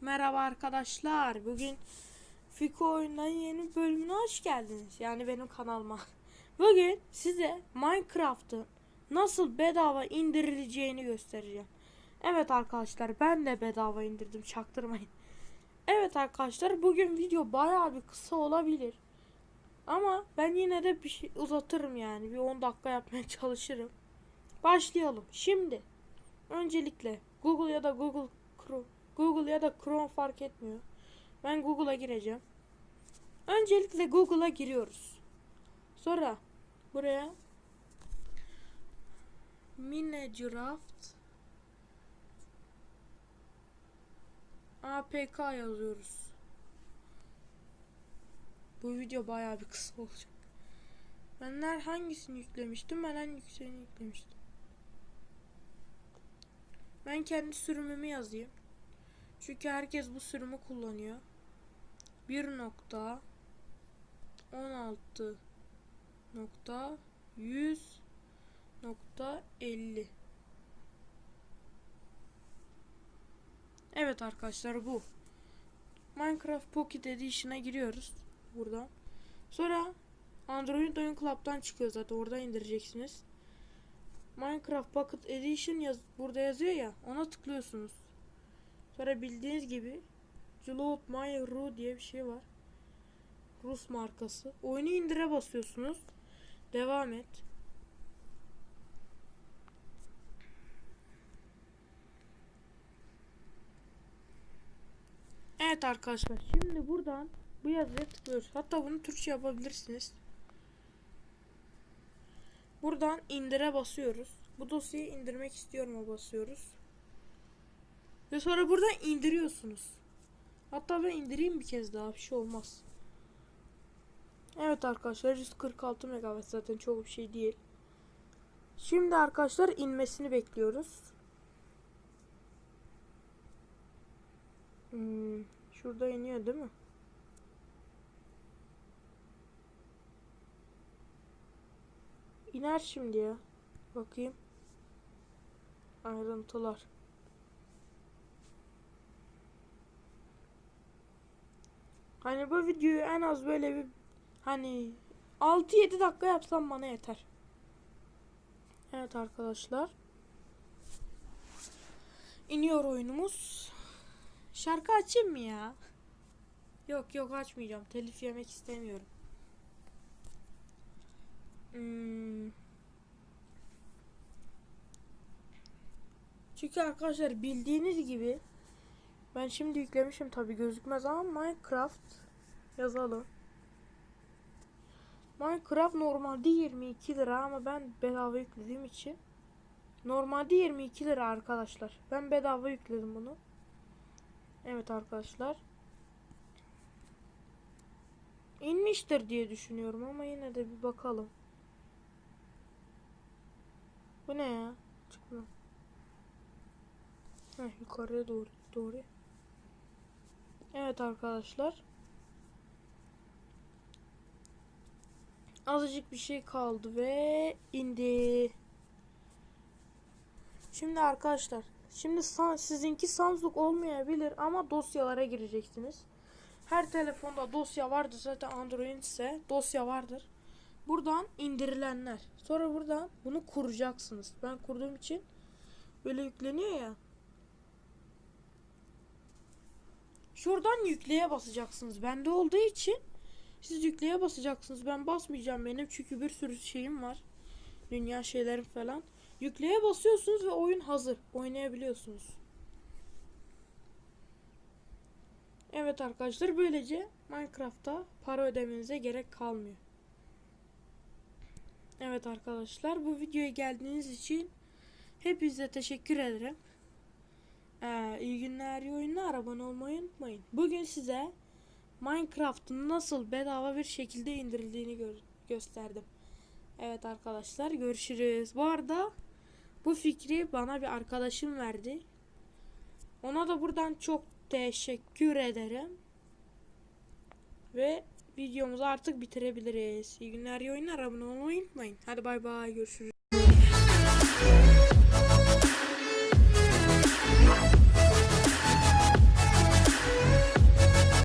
merhaba arkadaşlar. Bugün Fiko oyundan yeni bölümüne hoş geldiniz. Yani benim kanalıma. Bugün size Minecraft'ın nasıl bedava indirileceğini göstereceğim. Evet arkadaşlar ben de bedava indirdim çaktırmayın. Evet arkadaşlar bugün video bayağı bir kısa olabilir. Ama ben yine de bir şey uzatırım yani. Bir 10 dakika yapmaya çalışırım. Başlayalım. Şimdi öncelikle Google ya da Google Chrome Google ya da Chrome fark etmiyor. Ben Google'a gireceğim. Öncelikle Google'a giriyoruz. Sonra buraya Minecraft APK yazıyoruz. Bu video bayağı bir kısa olacak. Ben ner hangisini yüklemiştim? Ben en yükseğini yüklemiştim. Ben kendi sürümümü yazayım. Çünkü herkes bu sürümü kullanıyor. 1 nokta 16 nokta 100 nokta 50 Evet arkadaşlar bu. Minecraft Pocket Edition'a giriyoruz buradan. Sonra Android Oyun Club'dan çıkıyor zaten orada indireceksiniz. Minecraft Pocket Edition yaz burada yazıyor ya ona tıklıyorsunuz. Sonra bildiğiniz gibi Download My Ru diye bir şey var. Rus markası. Oyunu indire basıyorsunuz. Devam et. Evet arkadaşlar şimdi buradan bu yazıya tıklıyoruz. Hatta bunu Türkçe yapabilirsiniz. Buradan indire basıyoruz. Bu dosyayı indirmek istiyorum basıyoruz. Ve sonra buradan indiriyorsunuz. Hatta ben indireyim bir kez daha bir şey olmaz. Evet arkadaşlar 146 MB zaten çok bir şey değil. Şimdi arkadaşlar inmesini bekliyoruz. Hmm, şurada iniyor değil mi? İner şimdi ya. Bakayım. Ayrıntılar. Hani bu videoyu en az böyle bir hani 6-7 dakika yapsam bana yeter. Evet arkadaşlar. İniyor oyunumuz. Şarkı açayım mı ya? Yok yok açmayacağım. Telif yemek istemiyorum. Hmm. Çünkü arkadaşlar bildiğiniz gibi ben şimdi yüklemişim tabi gözükmez ama Minecraft yazalım. Minecraft normalde 22 lira ama ben bedava yüklediğim için normalde 22 lira arkadaşlar. Ben bedava yükledim bunu. Evet arkadaşlar. İnmiştir diye düşünüyorum ama yine de bir bakalım. Bu ne ya? Çıkmıyor. Heh, yukarıya doğru doğru. Evet arkadaşlar. Azıcık bir şey kaldı ve indi. Şimdi arkadaşlar. Şimdi sizinki Samsung olmayabilir ama dosyalara gireceksiniz. Her telefonda dosya vardır zaten Android ise dosya vardır. Buradan indirilenler. Sonra buradan bunu kuracaksınız. Ben kurduğum için böyle yükleniyor ya. Şuradan yükleye basacaksınız. Bende olduğu için siz yükleye basacaksınız. Ben basmayacağım benim çünkü bir sürü şeyim var. Dünya şeylerim falan. Yükleye basıyorsunuz ve oyun hazır. Oynayabiliyorsunuz. Evet arkadaşlar böylece Minecraft'ta para ödemenize gerek kalmıyor. Evet arkadaşlar bu videoya geldiğiniz için hepinize teşekkür ederim. Ee, iyi günler, iyi oyunlar. Abone olmayı unutmayın. Bugün size Minecraft'ın nasıl bedava bir şekilde indirildiğini gö gösterdim. Evet arkadaşlar görüşürüz. Bu arada bu fikri bana bir arkadaşım verdi. Ona da buradan çok teşekkür ederim. Ve videomuzu artık bitirebiliriz. İyi günler, iyi oyunlar. Abone olmayı unutmayın. Hadi bay bay görüşürüz.